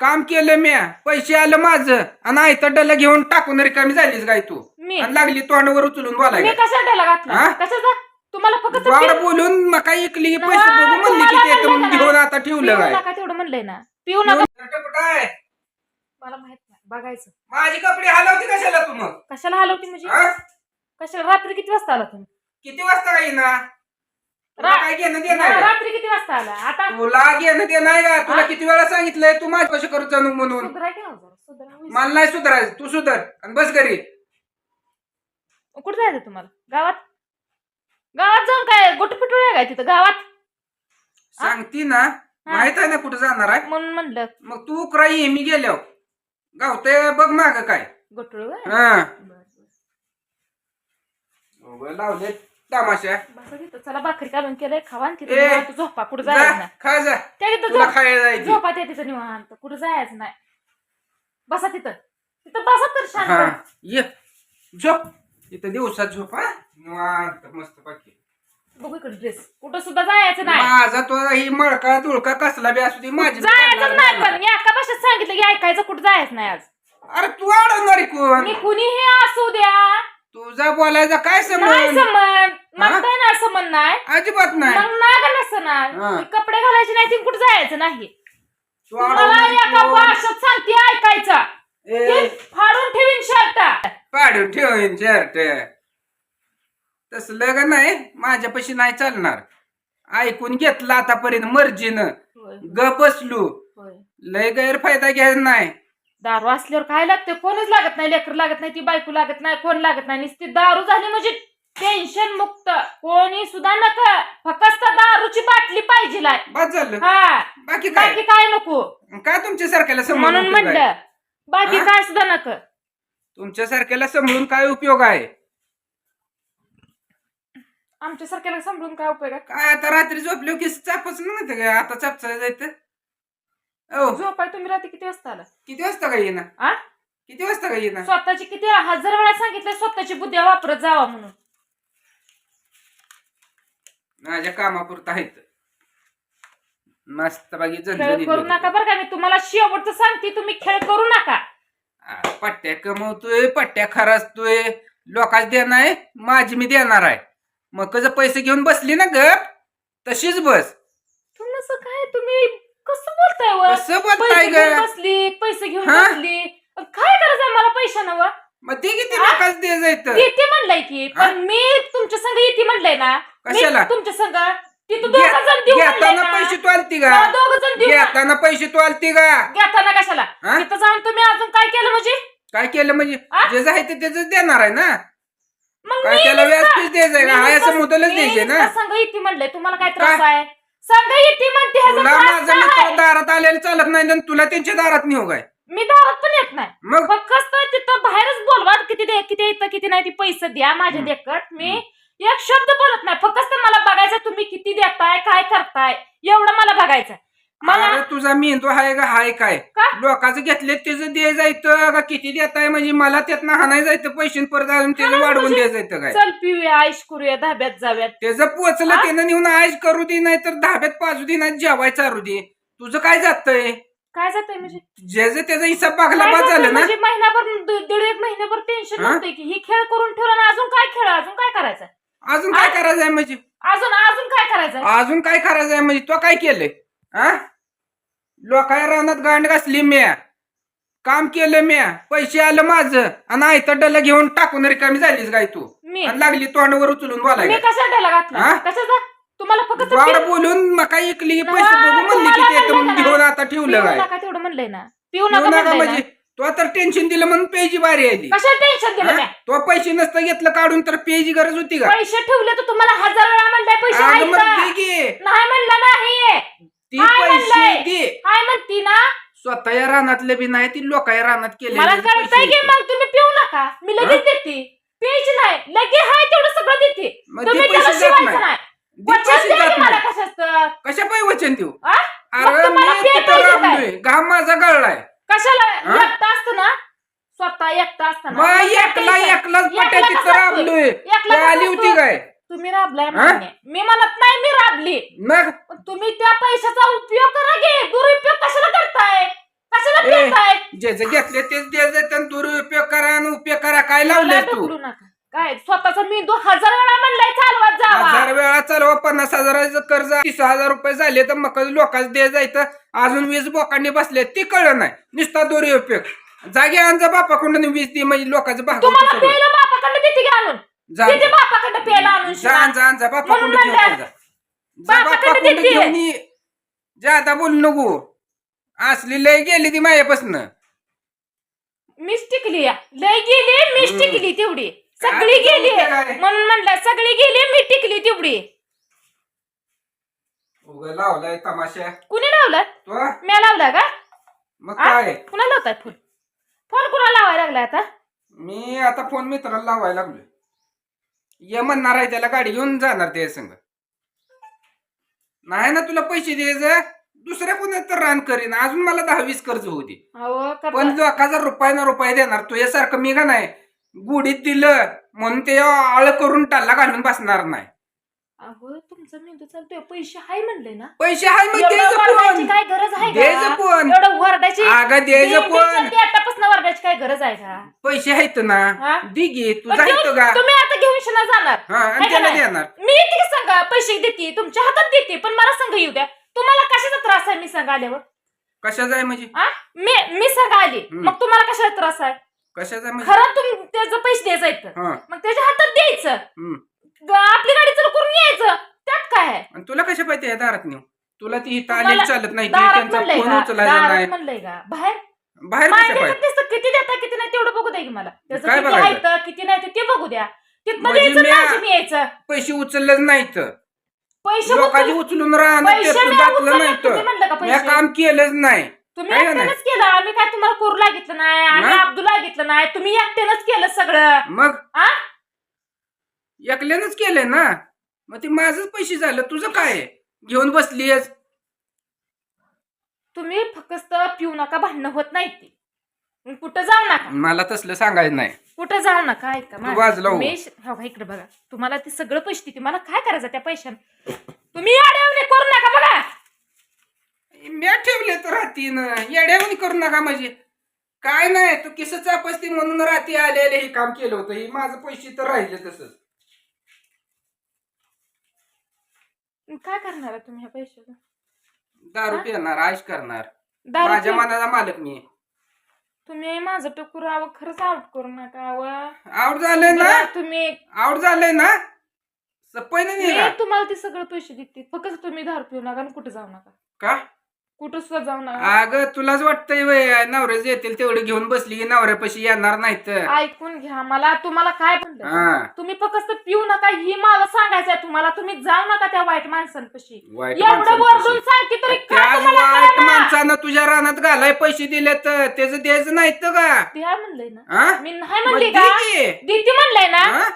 काम केलं म्या पैसे आलं माझं आणि आयतं डल्ला घेऊन टाकून रिकामी झालीस काय तू. मी? आणि लागली तोंडावर उचलून मी बोलायला कशा डला घातला? हा? कशाचा? तुम्हाला फक्त पिऊ- बोलून मका नवा, पैसे बघू म्हणली की तुम्हाला ते म्हणलं का घेऊन? आता ठेवलं पिऊ काय नका तेवढं म्हणलंय ना. पिऊ नका. काय मला माहीत नाही. बघायचं. माझी कपडे हलवते कशाला तू मग? कशाला हलवती म्हणजे? हा? कशाला? रात्री किती वाजता आला तुम्ही? किती वाजता काही ना तुला रा- काय घेणं देणं आहे? का? रात्री किती वाजता आला? आता तुला घेणं देणं आहे का? तुला हा? किती वेळा सांगितलंय? तू माझ्या कशी करू जाणू म्हणून. सुधराय की नव्हतं? सुधरा. होईल. मला नाही सुधारायचं. तू सुधर आणि बस घरी. कुठं जायचं तुम्हाला? गावात? गावात जाऊन काय? गोट पिटूळ आहे काय तिथं? गावात? सांगती ना. माहीत आहे ना कुठं जाणार आहे? म्हणून म्हणलं. मग तू क्राई मी गेल्यावर. गावतंय बघ माग काय. गोटूळ हा. लावले तमाशा. बसा तिथं चला भाकरी काढून केलंय खावा आणि ए, तिथं निवांत झोपा. कुठं जायचं जा नाही. खा जा. त्या तिथं तुला झोप- खायला जायची. झोपा त्या तिथं निवांत. कुठं जायचं नाही. बसा तिथं. तिथं बसा तर हा शांत ये. झोप. इथं दिवसात झोप हा. निवांत मस्त पाकी. बघू इकडे ड्रेस कुठं सुद्धा जायचं नाही. माझा तो ही मळका तुळका कसला बी असू दे माझी जायचं नाही. पण मी एका भाषेत सांगितलं की ऐकायचं कुठं जायचं नाही आज. अरे तू अडवणार कोण? मी कुणीही असू द्या. तुझा बोलायचा काय नाही संबंध? समन हा? म्हणताय ना समन नाही अजिबात नाही. मग नाग नसतं हा. कपडे घालायचे नाही ती कुठं जायचं नाही. तू मला एका कोण? भाषेत सांगते ऐकायचा. ते फाडून ठेवीन शर्ट पाडून ठेवीन शर्ट तसलं का नाही माझ्यापाशी नाही चालणार. ऐकून घेतलं आतापर्यंत मर्जीनं. ग बसलो. लय गैरफायदा घ्यायचा नाही. दारू असल्यावर काय लागते? कोणच लागत नाही लेकर लागत नाही ती बायको लागत नाही कोण लागत नाही. नुसती दारू झाली म्हणजे टेन्शन मुक्त. कोणी सुद्धा नका फक्त दारूची बाटली पाहिजे लाय. बस झालं हा. बाकी काय? बाकी काय नको? काय तुमच्या सारख्याला म्हणून समजून उपयोग आहे? म्हणलं बाकी हा? काय सुद्धा नक. तुमच्या सारख्याला समजून काय उपयोग आहे? आमच्या सारख्याला समजून काय उपयोग आहे? काय आता रात्री झोपलो की चापच नव्हतं का? आता चापचा जायचं. ओ. झोपाय तुम्ही रात्री किती वाजता आला किती वाजता का येईना? आ? किती वाजता का येईना? स्वतःची किती हजार वेळा सांगितलं स्वतःची बुद्धी वापरत जावा म्हणून. माझ्या कामापुरता आहेत. मस्त बाकी खेळ करू नका बरं का मी तुम्हाला शेवटचं सांगते तुम्ही खेळ करू नका. पट्ट्या कमवतोय पट्ट्या खराचतोय लोकांच देणार आहे माझी मी देणार आहे. मग कसं पैसे घेऊन बसली ना गप? तशीच बस. तुम्ही काय तुम्ही कसं बोलताय व? कसं बोलताय पैसे घेऊन ग बसली पैसे घेऊन हा? बसली. काय करायचंय मला पैशानं? मग ते किती हा? लोकांच दे जायचं. येते म्हणलंय की हा? पण मी तुमच्या संग येते म्हणलंय ना. मी कशाला? तुमच्या तिथं दोघ जण घेताना ना. पैसे तू आलती का हा, दोघं जण ना. घेताना पैसे तू आलती का घेताना कशाला हा? तिथं जाऊन तुम्ही अजून काय केलं म्हणजे काय केलं म्हणजे हा? जे आहे ते त्याच देणार आहे ना मग काय मी त्याला व्याज नुसतं- फीस द्यायचंय का मी हाय असं नुसतं- मी द्यायचे ना संघ येते म्हणलंय तुम्हाला काय त्रास काय? आहे संघ म्हणते ह्याचा तुला त्रास माझं काय मित्र आहे? दारात आलेलं चालत नाही आणि तुला त्यांच्या दारात नेऊ काय मी दारात पण येत नाही मग फक्त तिथं बाहेरच बोलवा किती दे किती येतं किती नाही ती पैसे द्या माझ्या हम्म. देखत मी एक शब्द बोलत नाही फक्त किती देताय काय करताय? एवढं मला बघायचं मला अरे तुझा मेंदू हाय का हाय काय? का? लोकांचं घेतले त्याचं दे जायचं का किती देताय? म्हणजे मला त्यातनं हाणाय जायचं पैसे परत अजून त्याचं हाणायचं वाढवून म्हणजे? द्या जायचं काय? चल पिऊया आईश करूया धाब्यात जाऊयात. त्याचं पोचलं हा? त्यानं नेऊन आयश करू दे नाही तर धाब्यात पाजू दे नाही जेवाय चारू दे. तुझं काय जातंय? काय जातंय म्हणजे? ज्याचं त्याचा हिसाब बागला काय बाद जातंय झालं ना? म्हणजे महिनाभर दि- दीड एक महिन्याभर टेन्शन हा? नव्हते की ही खेळ करून ठेवला ना अजून काय खेळ अजून काय करायचं अजून काय करायचंय म्हणजे? अजून अजून काय करायचं अजून काय करायचंय म्हणजे? तो काय केलंय? हा लोकाया रानात गांड घासली म्या. काम केलं म्या. पैसे आलं माझं. आणि आयतं डल्ला घेऊन टाकून रिकामी झालीस काय तू. मी? आणि लागली तोंडावर उचलून मी बोलायला कशा डला घातला? हा? कशाचा? तुम्हाला फक्त वाढ बोलून मका नवा, पैसे बघू म्हणली की तुम्हाला म्हणलं घेऊन? आता ठेवलं पिऊ काय नका तेवढं म्हणलंय ना. पिऊ नका नका म्हणलंय म्हणजे? तो आता टेन्शन दिलं म्हणून पेजी बारी आली. कशा टेन्शन दिलं हा? म्या? तो पैसे नसतं घेतलं काढून तर पेजी गरज होती का? पैसे ठेवले तर तुम्हाला हजार वेळा म्हणलंय पैसे अगं आहेत मग का? दे की. नाही म्हणलं नाही. ती काय पैसे म्हणलंय? दे. काय म्हणती ना? स्वतः या रानातले बी नाही ती लोक या रानात केले मला कळतंय की मग तुम्ही पिऊ नका. मी लगेच देते. प्यायची नाही. लगे हाय तेवढं सगळं देते. मग ते तुम्ही पैसे त्याला जात शिवायचं नाही. नाही. दे वचन पैसे द्या जात की मला नाही. कशाचं? कशा पाय वचन देऊ? अरे मी तिथं? राबलोय. घाम माझा गळलाय. कशाला हा? एकटा असतं ना? स्वतः एकटा असताना मग एकला? एकलाच एकला पट्या तिथं कसा राबलोय. एकला ती कसा आली होती? काय? तुम्ही राबलाय हा? मी म्हणत नाही मी राबली. मग? पण तुम्ही त्या पैशाचा उपयोग करा गे दुरुपयोग कशाला करताय? कशाला ज्याचं घेतले तेच द्यायचं दुरुपयोग करा आणि उपयोग करा. काय मला लावलंय तू? ढकलू नका. काय स्वतःचा मेंदू हजार वेळा म्हणलाय चालवत हजार जावा वेळा चालवा पन्नास हजाराचं कर्ज तीस हजार रुपये झाले तर मग लोकांचं द्यायचं जायचं अजून वीस बोकांनी बसले ती कळलं नाही नुसता दुरुपयोग जागे आणजा बापाकडून वीस ती म्हणजे लोकांचं भाग तुम्हाला प्यायला बापाकडे देते की आणून बापाकडे प्यायला शिवा. घेऊन. जा देते. घेऊन ये. बोलू नको असली लय गेली ती मायापासून मीच टिकली या. लय गेली मीच. टिकली तेवढी सगळी गेली? म्हणून म्हणलं सगळी गेली मी टिकली तेवढी. उगा लावलाय तमाशा. कुणी लावलं? तो? मी लावला का? मग आ? काय कुणा लावताय फोन? फोन कुणा लावायला लागलाय आता? मी आता फोन मित्राला लावायला लागलोय. ये म्हणणार आहे त्याला गाडी घेऊन जाणार ते संग. नाही ना तुला पैसे द्यायचं? दुसऱ्या कोणा तर रान करीन. अजून मला दहा वीस कर्ज होती अहो पण करता- लोकांचा रुपये ना रुपये देणार तुझ्यासारखं मी का नाही? गुढीत दिलं म्हणून ते आळ करून टाल्ला घालून बसणार नाही. अहो तुमचा मेंदू चालतोय पैसे हाय म्हणले ना. पैसे हाय मग एवढं द्यायचं वरडायची पण काय गरज आहे द्यायचं का पण. एवढं वरडायची अगं द्यायचं पण. आतापासून वरडायची काय गरज आहे का? पैसे आहेत ना. हा? दे पण तुझा देऊन- का? तुम्ही आता घेऊन शिना जाणार. हा आणि त्याला नाही? देणार. मी येते की सांगा पैसे देते तुमच्या हातात देते पण मला सांगा येऊ द्या. तुम्हाला कशाचा त्रास आहे मी सांगा आल्यावर? कशाचा आहे म्हणजे? आ? मी मी सांगा आली. हम्म. मग तुम्हाला कशाचा त्रास आहे? कशाचा म्हणजे? खरं तुम्ही त्याचं पैसे द्यायचं आहेत हा. मग त्याच्या हातात द्यायचं. हम्म. ग- आपली गाडी चालू करून यायचं. त्यात काय आहे? आणि तुला कशा पाहिजे या दारात नेऊ तुला ती इथं तुम्हाला चालत नाही. ती दारात त्यांचा म्हणलंय फोन का? उचलायचा दारात नाही. म्हणलंय का? बाहेर? बाहेर कशा माझ्या पाहिजे? नुसतं किती देता किती नाही तेवढं बघू द्या की मला. त्याचं काय किती बघायचं? आहे तर, किती नाही ते बघू द्या. तिथनं म्हणजे द्यायचं म्या- माझी मी यायचं. पैसे उचललेच नाहीत. पैसे लोकांची उचल- उचलून राहणं पैसे उचलले, नाही तुम्ही म्हणलं का मी पैसे? काम केलंच नाही. तुम्ही आहे का नाही? एकट्यानंच केलं. आम्ही काय तुम्हाला करू लागितलं नाही आम्ही मग? अब्दुल लागितलं नाही. तुम्ही एकट्यानंच केलं सगळं. मग? आ? एकल्यानंच केलंय ना? मग ते माझंच पैसे झालं. तुझं काय आहे? घेऊन बसलीयस. तुम्ही फक्त पिऊ नका भांडणं होत नाही ते. मग कुठं जाऊ नका? मला तसलं सांगायचं नाही. कुठं जाऊ नका ऐका. तू हो. मी हो इकडे बघा. तुम्हाला ते सगळं पैसे देते. मला काय करायचं त्या पैशाने? तुम्ही अडवणे करू नका. बघा म्या ठेवले तर राहतीन येड्यावणी करू नका म्हणजे काय नाही तू किस चापसती म्हणून राती आलेले हे काम केलं होतं. हे माझं पैसे तर राहिले तसंच. काय करणार आहे तुम्ही ह्या पैशाचं? दारू? पिणार आश करणार. दारू माझ्या मनाचा मालक मी. तुम्ही माझं टुकूर अव खरंच आउट करू नका अव आउट झालंय ना? तुम्ही. आउट झालंय ना? सपयनं नाही मी तुम्हाला ते सगळं पैसे देते. फक्त तुम्ही दारू पिऊ नका आणि कुठे जाऊ नका. का? कुठं नका अगं तुलाच वाटतंय वय नवऱ्याच येतील तेवढे घेऊन बसली की नवऱ्यापाशी येणार नाही तर ऐकून घ्या मला तुम्हाला काय म्हणलं हा तुम्ही फक्त पिऊ नका ही मला सांगायचंय तुम्हाला तुम्ही जाऊ नका त्या वाईट माणसांपाशी वाईट एवढं वरडून माणसांपाशी. सांगते तरी का त्याच तुम्हाला वाईट? माणसानं तुझ्या रानात घालाय पैसे दिले तर त्याचं द्यायचं नाही तर का म्हणलंय ना हा? मी नाही मग म्हणली दे का की. देते म्हणलंय ना हा?